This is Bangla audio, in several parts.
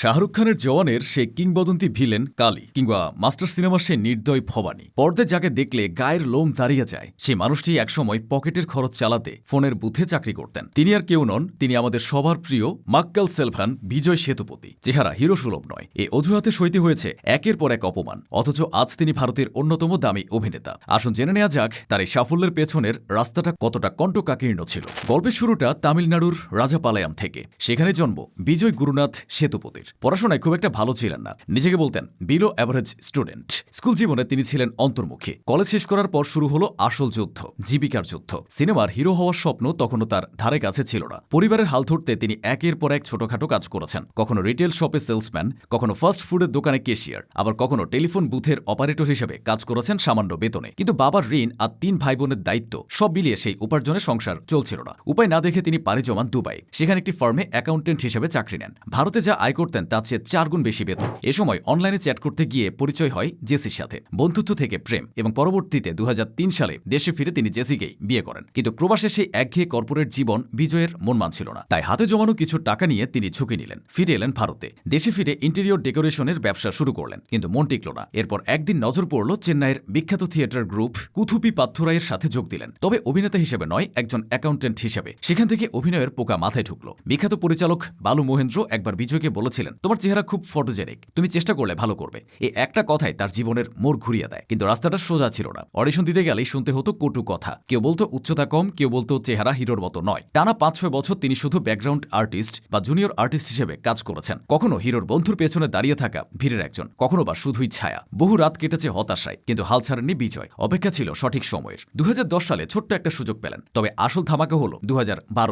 শাহরুখ খানের জওয়ানের সে কিংবদন্তি ভিলেন কালী কিংবা মাস্টার সিনেমার সে নির্দয় ভবানী। পর্দায় যাকে দেখলে গায়ের লোম দাঁড়িয়ে যায়, সে মানুষটি একসময় পকেটের খরচ চালাতে, ফোনের বুথে চাকরি করতেন। তিনি আর কেউ নন, তিনি আমাদের সবার প্রিয় মাক্কাল সেলভান, বিজয় সেতুপতি। চেহারা হিরো সুলভ নয়, এ অজুহাতে সইতে হয়েছে একের পর এক অপমান। অথচ আজ তিনি ভারতের অন্যতম দামি অভিনেতা। আসুন জেনে নেওয়া যাক, তার এই সাফল্যের পেছনের রাস্তাটা কতটা কণ্ঠকাকীর্ণ ছিল। গল্পের শুরুটা তামিলনাড়ুর রাজাপালায়াম থেকে। সেখানে জন্ম বিজয় গুরুনাথ সেতুপতির। পড়াশোনায় খুব একটা ভালো ছিলেন না। নিজেকে বলতেন বিলো অ্যাভারেজ স্টুডেন্ট স্কুল জীবনে তিনি ছিলেন অন্তর্মুখী। কলেজ শেষ করার পর শুরু হলো আসল যুদ্ধ, জীবিকার যুদ্ধ। সিনেমার হিরো হওয়ার স্বপ্ন তখনও তার ধারে কাছে ছিল না। পরিবারের হাল ধরতে তিনি একের পর এক ছোটখাটো কাজ করেছেন। কখনো রিটেল শপে সেলসম্যান কখনো ফাস্ট ফুডের দোকানে কেশিয়ার আবার কখনো টেলিফোন বুথের অপারেটর হিসেবে কাজ করেছেন সামান্য বেতনে। কিন্তু বাবার ঋণ আর তিন ভাই বোনের দায়িত্ব সব মিলিয়ে সেই উপার্জনের সংসার চলছিল না। উপায় না দেখে তিনি পাড়ি জমান দুবাই। সেখানে একটি ফার্মে অ্যাকাউন্টেন্ট হিসেবে চাকরি নেন। ভারতে যা আয় করতেন তার চেয়ে চার গুণ বেশি বেতন। এ সময় অনলাইনে চ্যাট করতে গিয়ে পরিচয় হয় জেসির সাথে। বন্ধুত্ব থেকে প্রেম এবং পরবর্তীতে দু হাজার তিন সালে দেশে ফিরে তিনি জেসিকেই বিয়ে করেন। কিন্তু প্রবাসে সেই একঘেয়ে কর্পোরেট জীবন বিজয়ের মন মানছিল না। তাই হাতে জমানো কিছু টাকা নিয়ে তিনি ঝুঁকি নিলেন। ফিরে এলেন ভারতে। দেশে ফিরে ইন্টেরিয়র ডেকোরেশনের ব্যবসা শুরু করলেন, কিন্তু মন টিকল না। এরপর একদিন নজর পড়ল চেন্নাইয়ের বিখ্যাত থিয়েটার গ্রুপ কুথুপি পাথুরাইয়ের সাথে যোগ দিলেন। তবে অভিনেতা হিসেবে নয়, একজন অ্যাকাউন্টেন্ট হিসেবে। সেখান থেকে অভিনয়ের পোকা মাথায় ঢুকল। বিখ্যাত পরিচালক বালু মহেন্দ্র একবার বিজয়কে বলেছিলেন তোমার চেহারা খুব ফটোজেনিক। তুমি চেষ্টা করলে ভালো করবে। এই একটা কথাই তার জীবনের মোড় ঘুরিয়ে দেয়। কিন্তু রাস্তাটা সোজা ছিল না। অডিশন দিতে গেলেই শুনতে হতো কটু কথা। কেউ বলতো উচ্চতা কম, কেউ বলতো চেহারা হিরোর মতো নয়। টানা পাঁচ ছয় বছর তিনি শুধু ব্যাকগ্রাউন্ড আর্টিস্ট বা জুনিয়র আর্টিস্ট হিসেবে কাজ করেছেন। কখনো হিরোর বন্ধুর পেছনে দাঁড়িয়ে থাকা ভিড়ের একজন, কখনো বা শুধুই ছায়া। বহু রাত কেটেছে হতাশায়, কিন্তু হাল ছাড়েননি বিজয়। অপেক্ষা ছিল সঠিক সময়ের। দু হাজার দশ সালে ছোট্ট একটা সুযোগ পেলেন। তবে আসল ধামাকা হল দু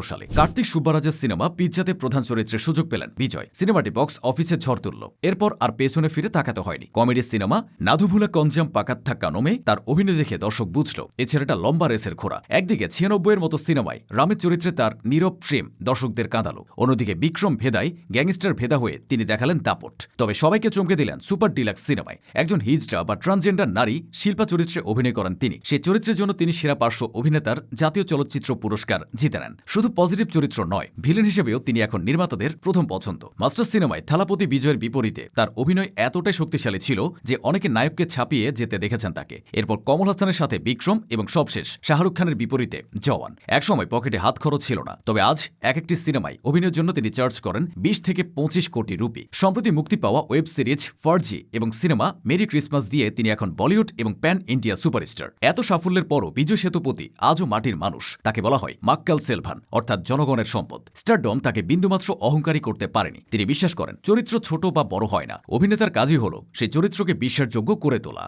সালে। কার্তিক সুব্বারাজের সিনেমা পিজ্জাতে প্রধান চরিত্রে সুযোগ পেলেন বিজয়। সিনেমাটি বক্স অফিসে ঝড় তুলল। এরপর আর পেছনে ফিরে তাকাতে হয়নি। কমেডি সিনেমা নাধুভুলা কঞ্জাম পাকাত্থা কানমে তার অভিনয় দেখে দর্শক বুঝল, এ ছেলেটা লম্বা রেসের ঘোড়া। একদিকে ছিয়ানব্বইয়ের মতো সিনেমায় রামের চরিত্রে তার নীরব প্রেম দর্শকদের কাঁদালো। অন্যদিকে বিক্রম ভেদাই গ্যাংস্টার ভেদা হয়ে তিনি দেখালেন দাপট। তবে সবাইকে চমকে দিলেন সুপার ডিলাক্স সিনেমায়। একজন হিজড়া বা ট্রান্সজেন্ডার নারী শিল্পা চরিত্রে অভিনয় করেন তিনি। সে চরিত্রের জন্য তিনি সেরা পার্শ্ব অভিনেতার জাতীয় চলচ্চিত্র পুরস্কার জিতে নেন। শুধু পজিটিভ চরিত্র নয়, ভিলেন হিসেবেও তিনি এখন নির্মাতাদের প্রথম পছন্দ। মাস্টার সিনেমায় থালাপতি বিজয়ের বিপরীতে তার অভিনয় এতটাই শক্তিশালী ছিল যে অনেকে নায়ককে ছাপিয়ে যেতে দেখেছেন তাকে। এরপর কমল হাসানের সাথে বিক্রম এবং সবশেষ শাহরুখ খানের বিপরীতে জওয়ান। একসময় পকেটে হাত খরচ ছিল না, তবে আজ এক একটি সিনেমায় অভিনয়ের জন্য তিনি চার্জ করেন বিশ থেকে পঁচিশ কোটি রুপি। সম্প্রতি মুক্তি পাওয়া ওয়েব সিরিজ ফার্জি এবং সিনেমা মেরি ক্রিসমাস দিয়ে তিনি এখন বলিউড এবং প্যান ইন্ডিয়া সুপারস্টার। এত সাফল্যের পরও বিজয় সেতুপতি আজও মাটির মানুষ, তাকে বলা হয় মাক্কাল সেলভান, অর্থাৎ জনগণের সম্পদ। স্টারডম তাকে বিন্দুমাত্র অহংকারী করতে পারেনি, তিনি বিশ্বাস করেন। চরিত্র ছোট বা বড় হয় না। অভিনেতার কাজই হল সেই চরিত্রকে বিশ্বাসযোগ্য করে তোলা।